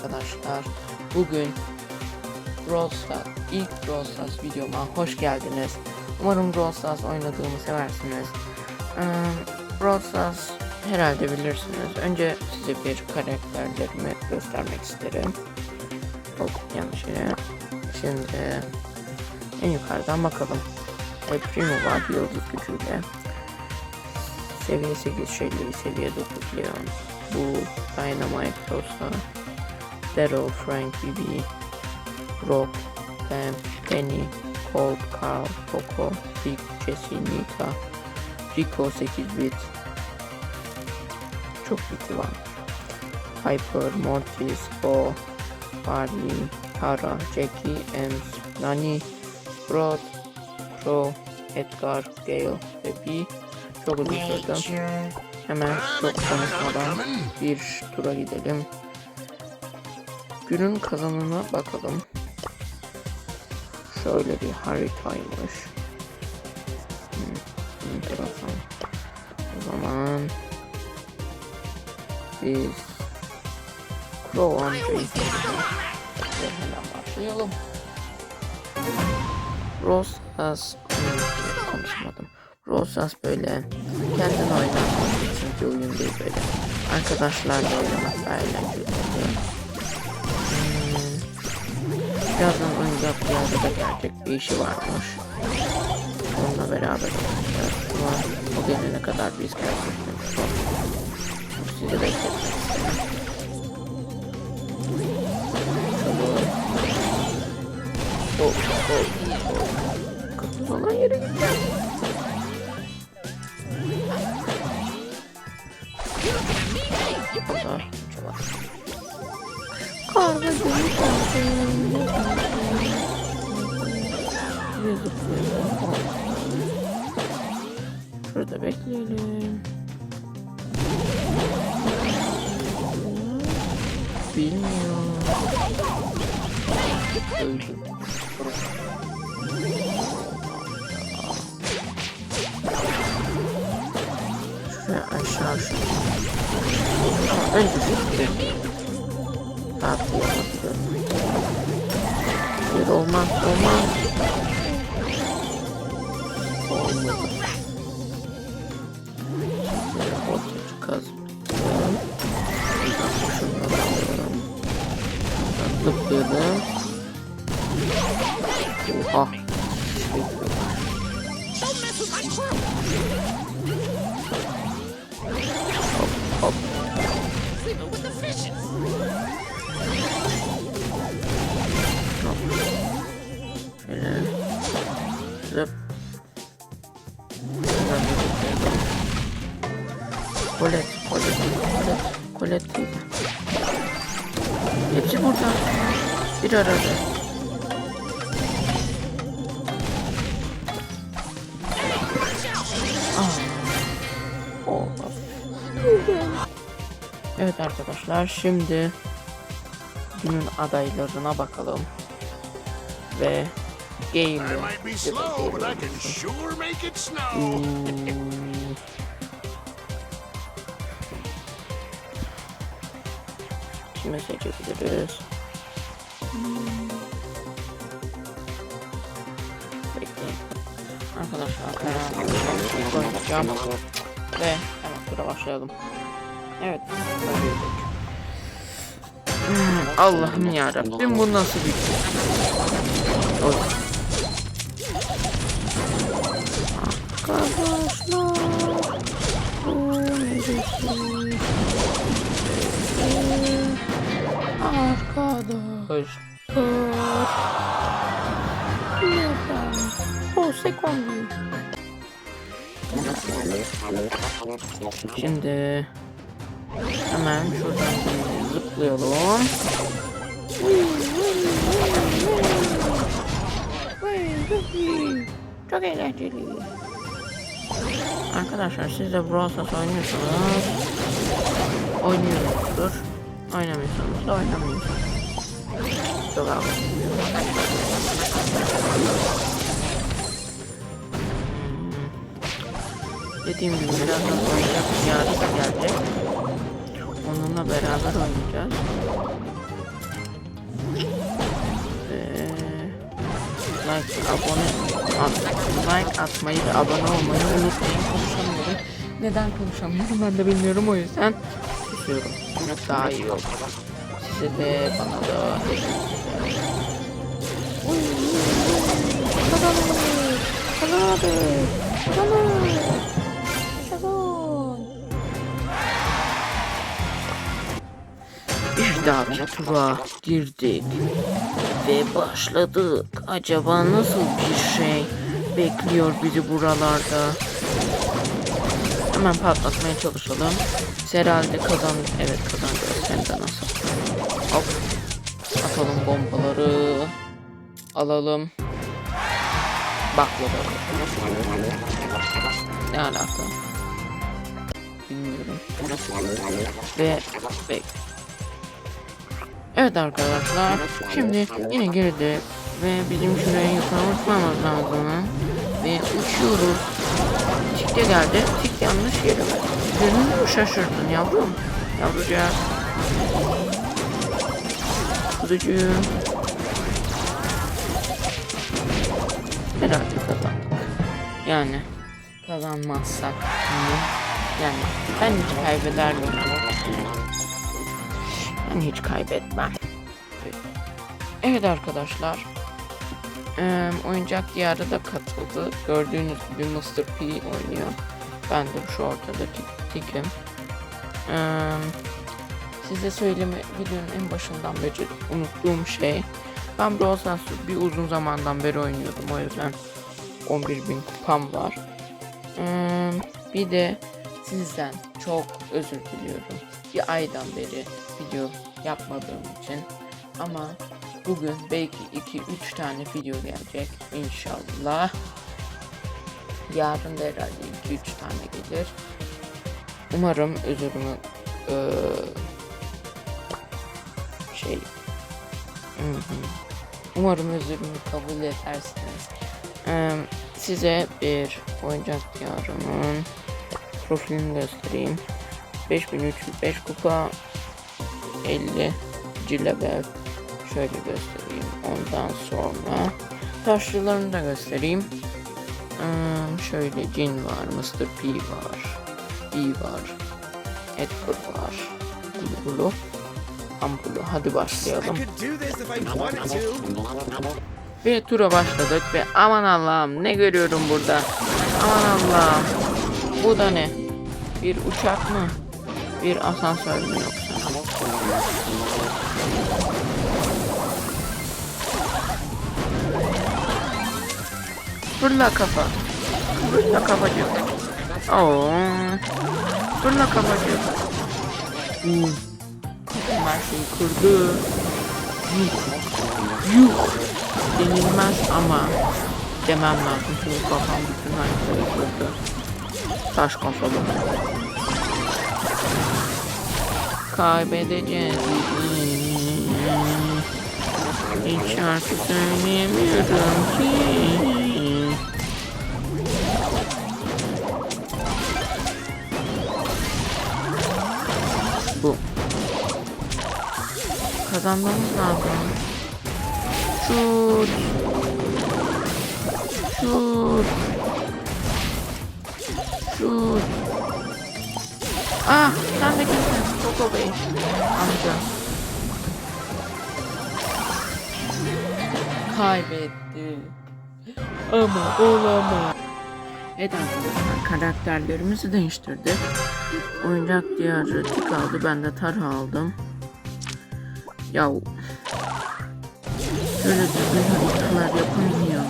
arkadaşlar. Bugün Brawl ilk Brawl Stars videoma hoş geldiniz. Umarım Brawl Stars oynadığımı seversiniz. Ee, Brawl Stars herhalde bilirsiniz. Önce size bir karakterlerimi göstermek isterim. Hop yanlış yere. Şimdi en yukarıdan bakalım. El Primo var yıldız gücüyle. Seviye 8 Shelly, seviye 9 Leon. Bu Dynamite Rosa, Daryl, Frank, Bibi, Brock, Pam, Penny, Colt, Carl, Poco, Rick, Jesse, Nita, Rico 8 bit. Çok biti var. Piper, Mortis, Bo, Barley, Tara, Jackie, Ems, Nani, Broad, Crow, Edgar, Gale ve B. Çok uzun sürdü. Hemen çok konuşmadan bir tura gidelim. Günün kazanına bakalım. Şöyle bir haritaymış. Hmm, enteresan. O zaman biz Crow hemen başlayalım. Rosas konuşmadım. Rosas böyle kendin oynamak için bir oyun değil böyle. Arkadaşlarla oynamak daha eğlenceli oluyor. Birazdan oyuncak bir yerde de gelecek bir işi varmış. Onunla beraber oynayacağız. Ama o gelene kadar biz gerçekten sizi bekletmek. Hop hop hop. Kırmızı olan yere gideceğim. Burada çabuk. Karga gümüş. Ve zıplayalım. Şurada bekleyelim. Bilmiyorum. Öldüm. Şuraya aşağı aşağı. Ama önce bir Atlayamadım. Bir olmaz olmaz. Olmadı. Şöyle Kolet, kolet, kolet, kolet değil. Hepsi burada. Bir arada. Olmaz. Evet arkadaşlar şimdi günün adaylarına bakalım. Ve I game'i might be slow, but I can sure make it snow. Kime seçebiliriz? Bekleyin. Arkadaşlar kararımı koyacağım. Ve hemen tura başlayalım. Evet. Hmm, Allah'ım yarabbim bu nasıl bir şey? Arkadaşlar bu neresi? Arkadaşlar Neden? O sekondi Şimdi hemen şuradan zıplayalım. Çok eğlenceli. Arkadaşlar siz de Brawl Stars oynuyorsanız oynuyorsunuzdur. Oynamıyorsanız oynamayın. Çok abi. Hmm. Dediğim gibi birazdan oynayacak yarısı gelecek. Onunla beraber oynayacağız. Ve like, abone, at, like atmayı ve abone olmayı unutmayın. Konuşamıyorum. Neden konuşamıyorum ben de bilmiyorum o yüzden susuyorum. Daha iyi olur. Size de bana da! Bir dahaki tura girdik ve başladık. Acaba nasıl bir şey bekliyor bizi buralarda? Hemen patlatmaya çalışalım. Biz herhalde kazan... Evet kazanacağız. Hem de nasıl? Hop. Atalım bombaları. Alalım. Baklava. Ne alaka? Bilmiyorum. Ve bek. Evet arkadaşlar. Şimdi yine girdi ve bizim şuraya yukarı uçmamız lazım. Ve uçuyoruz. Tik de geldi. Tik yanlış yere verdi. Mü şaşırdın yavrum? Yavrucak. Kuzucuğum. Herhalde kazandık. Yani kazanmazsak yani ben hiç kaybeder? Ben hiç kaybetmem. Evet arkadaşlar. Oyuncak diyarı da katıldı. Gördüğünüz gibi Mr. P oynuyor. Ben de şu ortadaki tikim. Size söyleme videonun en başından beri unuttuğum şey. Ben Brawl Stars'ı bir uzun zamandan beri oynuyordum o yüzden 11.000 kupam var. Bir de sizden çok özür diliyorum. Bir aydan beri video yapmadığım için. Ama bugün belki 2-3 tane video gelecek inşallah. Yarın da herhalde 2-3 tane gelir. Umarım özürümü eee, şey. Umarım özürümü kabul edersiniz. Eee, size bir oyuncak diyarının profilini göstereyim. 5305 kupa 50 level şöyle göstereyim. Ondan sonra taşlılarını da göstereyim. Eee, şöyle Jin var, Mr. P var, B var, Edgar var, Bulu, Ampulu. Hadi başlayalım. Bir tura başladık ve aman Allah'ım ne görüyorum burada? Aman Allah'ım. Bu da ne? Bir uçak mı? Bir asansör mü yoksa? Fırla kafa. Fırla kafacık. Oo. Fırla kafacık. Hmm. Kafam her şeyi kırdı. Yuh. Yuh. Denilmez ama demem lazım çünkü kafam bütün haritaları kırdı. Taş kafalı. Kaybedeceğiz. Hiç şarkı söyleyemiyorum ki. Bu. Kazanmamız lazım. Şut. Şut. Şut. Ah sen de kimsin? Bey. Amca. Kaybetti. Ama olamaz. Evet arkadaşlar karakterlerimizi değiştirdik. Oyuncak diyarı tik aldı. Ben de Tarha aldım. Yahu Şöyle düzgün haritalar yapamıyor.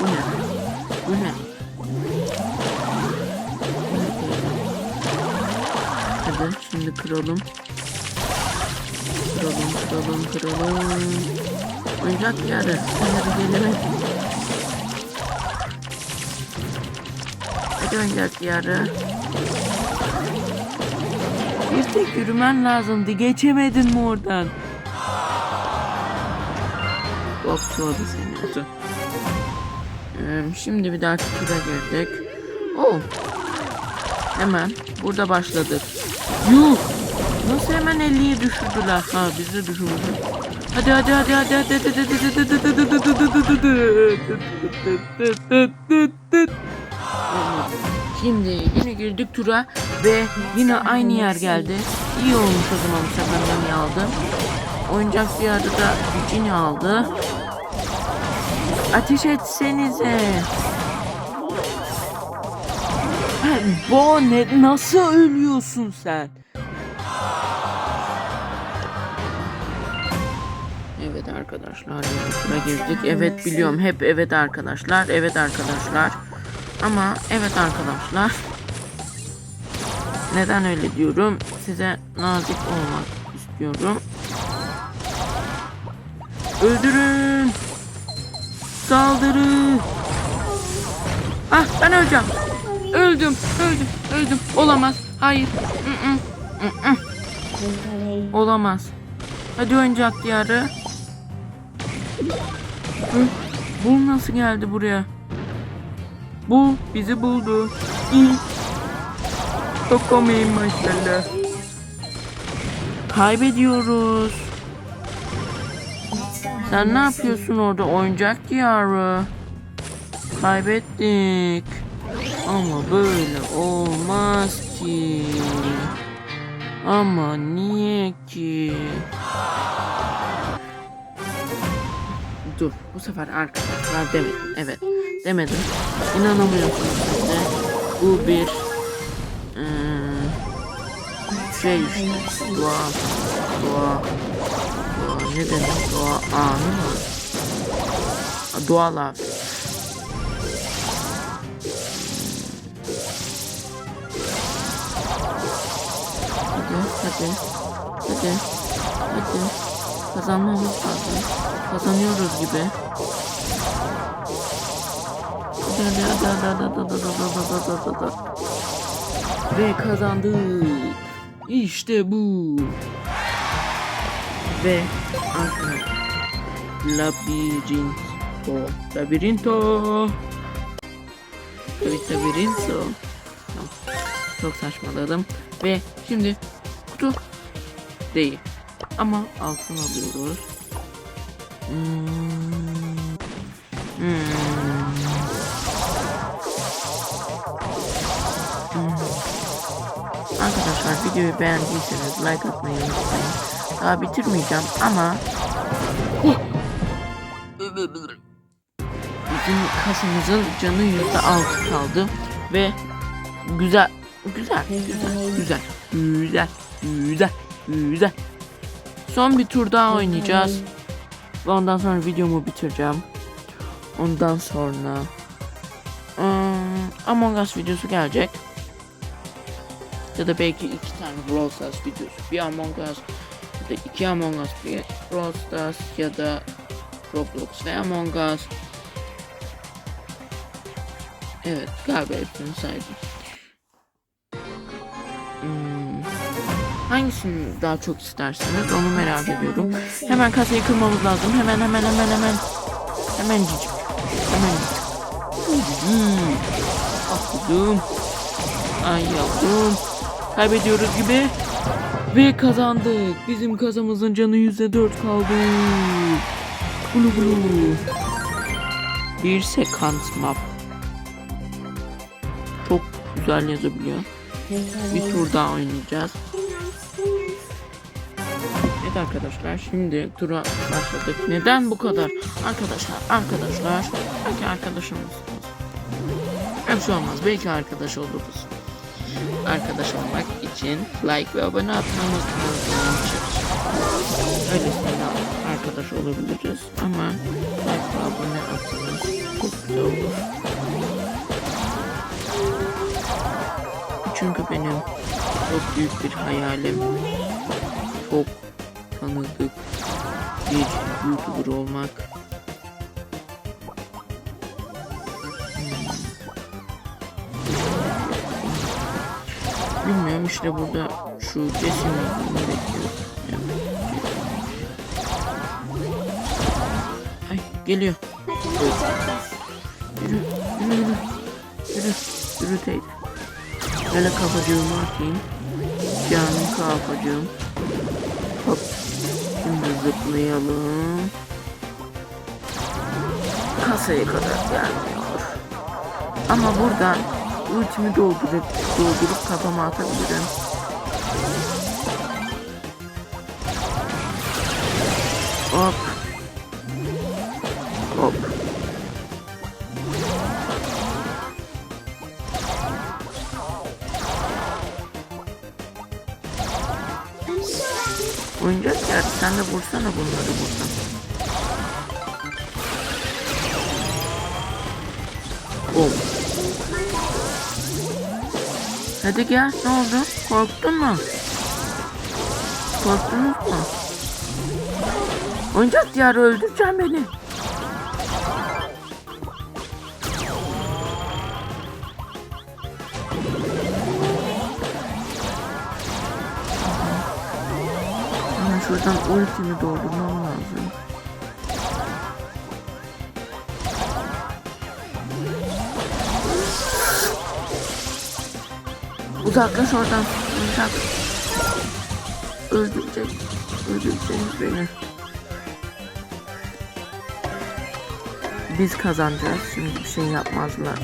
Bu ne? Bu ne? Hadi şimdi kıralım. Kıralım, kıralım, kıralım. Oyuncak yarı. Hadi gelelim. Hadi oyuncak yarı. Bir tek yürümen lazımdı. Geçemedin mi oradan? Bok çoğdu seni. Ee, şimdi bir dahaki tura girdik. Oh. Hemen burada başladık. Yuh. Nasıl hemen 50'ye düşürdüler? Ha bizi düşürdü. Hadi hadi hadi hadi hadi hadi hadi hadi Şimdi yine girdik tura ve yine aynı yer geldi. İyi olmuş o zaman bu sefer Nami aldı. Oyuncak bir arada Cini aldı. Ateş etsenize. Bo ne nasıl ölüyorsun sen? Arkadaşlar YouTube'a girdik. Evet biliyorum hep evet arkadaşlar. Evet arkadaşlar. Ama evet arkadaşlar. Neden öyle diyorum? Size nazik olmak istiyorum. Öldürün. Saldırın. Ah ben öleceğim. Öldüm, öldüm, öldüm. Olamaz. Hayır. Olamaz. Hadi oyuncak diyarı. Hı? Bu nasıl geldi buraya? Bu bizi buldu. İyi. Çok komiyim maşallah. Kaybediyoruz. Sen ne yapıyorsun orada oyuncak diyarı? Kaybettik. Ama böyle olmaz ki. Ama niye ki? Dur bu sefer arkadaşlar demedim. Evet demedim. İnanamıyorsunuz siz de. Bu bir eee, şey işte dua dua dua ne demek dua anı mı? Dualar. Hadi hadi hadi hadi Kazanmamız lazım. Kazanıyoruz gibi. Ve kazandık. İşte bu. Ve arkadaşlar. Labirinto. Labirinto. Evet labirinto. Çok saçmaladım. Ve şimdi kutu değil ama altın alıyoruz Hmm. Hmm. Hmm. Arkadaşlar videoyu beğendiyseniz like atmayı unutmayın. Daha bitirmeyeceğim ama bizim kasamızın canı yüzde altı kaldı ve güzel güzel güzel güzel güzel güzel güzel son bir tur daha oynayacağız. Ve ondan sonra videomu bitireceğim. Ondan sonra ım, Among Us videosu gelecek. Ya da belki iki tane Brawl Stars videosu. Bir Among Us ya da iki Among Us. Bir Brawl Stars ya da Roblox ve Among Us. Evet galiba hepsini saydım. Hmm, Hangisini daha çok isterseniz onu merak ediyorum. Hemen kasayı kırmamız lazım. Hemen hemen hemen hemen. Hemen cicik. Hemen cicik. Hmm. Atladım. Ay yavrum. Kaybediyoruz gibi. Ve kazandık. Bizim kasamızın canı yüzde dört kaldı. Gulu gulu. Bir sekans map. Çok güzel yazabiliyor. Bir tur daha oynayacağız. Arkadaşlar şimdi tura başladık. Neden bu kadar? Arkadaşlar arkadaşlar belki arkadaşımız bir şey olmaz belki arkadaş oluruz. Arkadaş olmak için like ve abone atmayı unutmayın. Öylesine arkadaş olabiliriz ama like ve abone çok güzel olur. Çünkü benim çok büyük bir hayalim çok tanıdık bir YouTuber olmak. Hmm. Bilmiyorum işte burada şu bekliyorum. Evet. Ay geliyor. Yürü, yürü, yürü. Yürü, yürü teyze. Böyle kafacığımı atayım. Canım kafacığım. Hop. Şimdi zıplayalım. Kasaya kadar gelmiyor. Ama buradan ultimi doldurup doldurup kafama atabilirim. Hop. Oyuncak yer. Sen de vursana bunları buradan. Bom. Hadi gel. Ne oldu? Korktun mu? Korktunuz mu? Oyuncak diyarı öldüreceğim beni. Şuradan ultimi doldurmam lazım. Uzaklaş oradan. Uzak. Öldürecek. Öldüreceğiniz beni. Biz kazanacağız. Şimdi bir şey yapmazlarsa.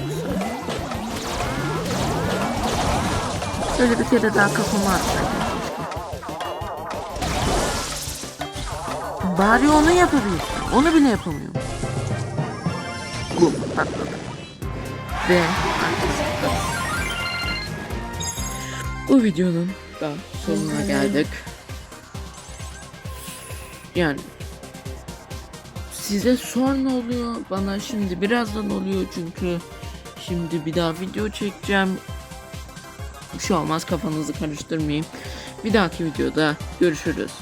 Şöyle bir kere daha kafama atsaydım. Bari onu yapabilirsin. Onu bile yapamıyorum. Bu patladı. Ve bu videonun da sonuna geldik. Yani size sonra oluyor bana şimdi birazdan oluyor çünkü şimdi bir daha video çekeceğim. Bir şey olmaz kafanızı karıştırmayayım. Bir dahaki videoda görüşürüz.